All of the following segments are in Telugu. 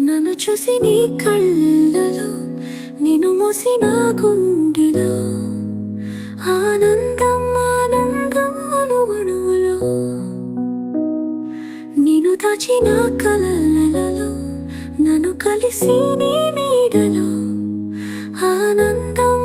నన్ను చూసి నీ కళ్ళలో నేను మోసిన గుండెలో ఆనందం ఆనందం అణువణువులో. నేను దాచిన కలలలో నన్ను కలిసి నీ నీడలో ఆనందం ఆనందం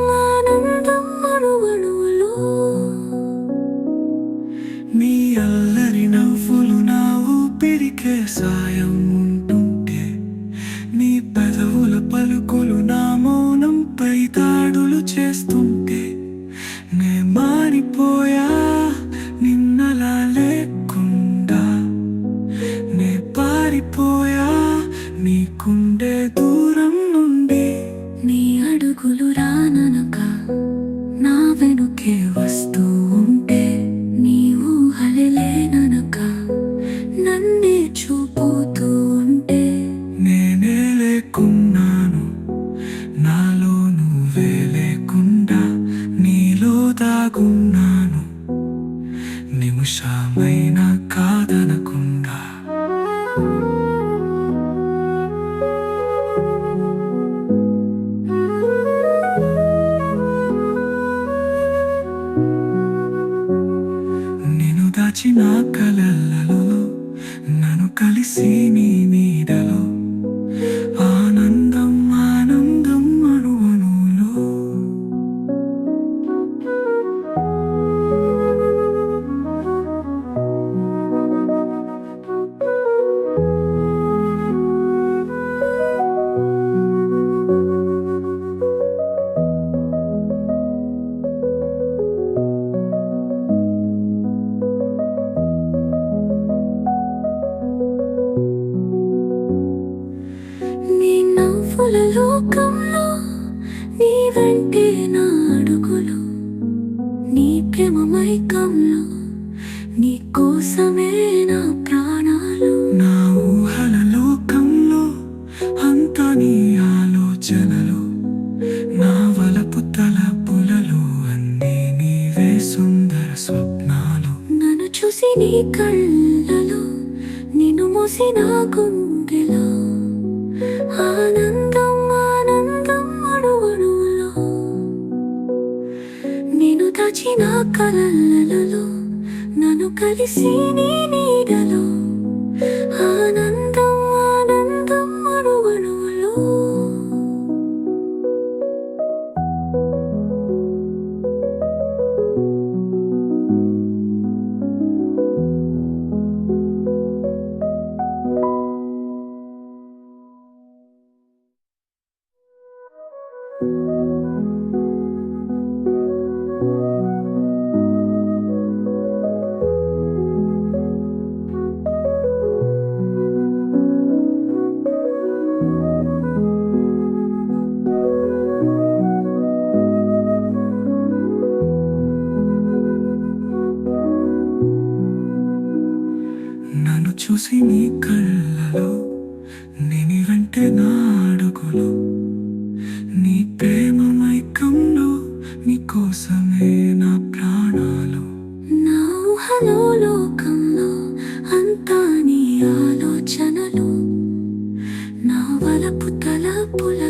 వెనుకే వస్తూ ఉంటే నీ ఊహలేననక నన్నే చూపుతూ ఉంటే నేనే లేకున్నాను. నాలో నువ్వే నవ్వుల లోకంలో నీ వెంటే నా అడుగులు నీ ప్రేమ మైకంలో నీ కోసమే నా ప్రాణాలు. నా ఊహల లోకంలో అంతా నీ ఆలోచనలు. నా వలపు తలపులలో అన్నీ నీవే సుందర స్వప్నాలు. నన్ను చూసి నీ కళ్ళలో నిన్ను మోసిన గుండెలో ఆనందం ఆనందం దాచిన కలలలో నన్ను కలిసి నీ నీడలో చూసి నీ కళ్ళలో నేను వెంటే నా నీ ప్రేమ మైకంలో నీ కోసమే నా ప్రాణాలు. నా లోకంలో అంతా నీ ఆలోచనలు. నా వలపు తలపుల